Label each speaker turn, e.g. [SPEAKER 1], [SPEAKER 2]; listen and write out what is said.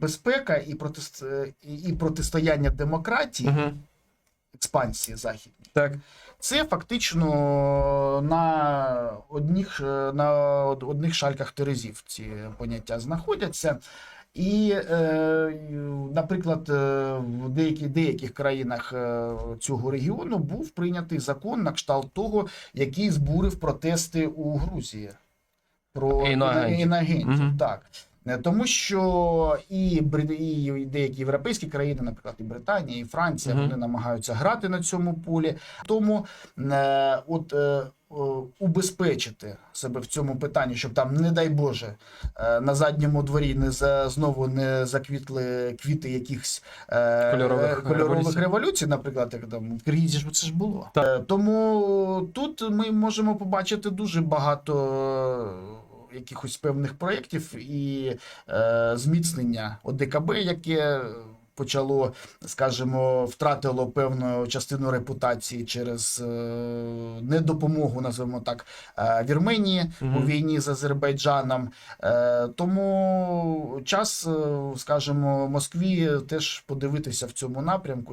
[SPEAKER 1] безпека і, протист... і і протистояння демократії,
[SPEAKER 2] Угу.
[SPEAKER 1] експансії західній.
[SPEAKER 2] Так.
[SPEAKER 1] Це фактично на одних, е, на одних шальках терезів ці поняття знаходяться. І, е, наприклад, е, в деяких, деяких країнах е, цього регіону був прийнятий закон на кшталт того, який збурив протести у Грузії про
[SPEAKER 2] іноагентів. Мгм.
[SPEAKER 1] Так. Е, Тому що і, і деякі європейські країни, наприклад, і Британія, і Франція,
[SPEAKER 2] Мгм.
[SPEAKER 1] вони намагаються грати на цьому полі. Тому е, от е, убезпечити себе в цьому питанні, щоб там, не дай Боже, е, на задньому дворі не за знову не заквітли квіти якихось е,
[SPEAKER 2] Кольорових
[SPEAKER 1] кольорових
[SPEAKER 2] революцій.
[SPEAKER 1] революцій, наприклад, як там в Киргизі ж це ж було.
[SPEAKER 2] Так.
[SPEAKER 1] Тому тут ми можемо побачити дуже багато. Якихось певних проєктів і е, зміцнення ОДКБ, яке почало, скажімо, втратило певну частину репутації через е, недопомогу, називаємо так, е, Вірменії у війні з Азербайджаном. Е, тому час, скажімо, Москві теж подивитися в цьому напрямку.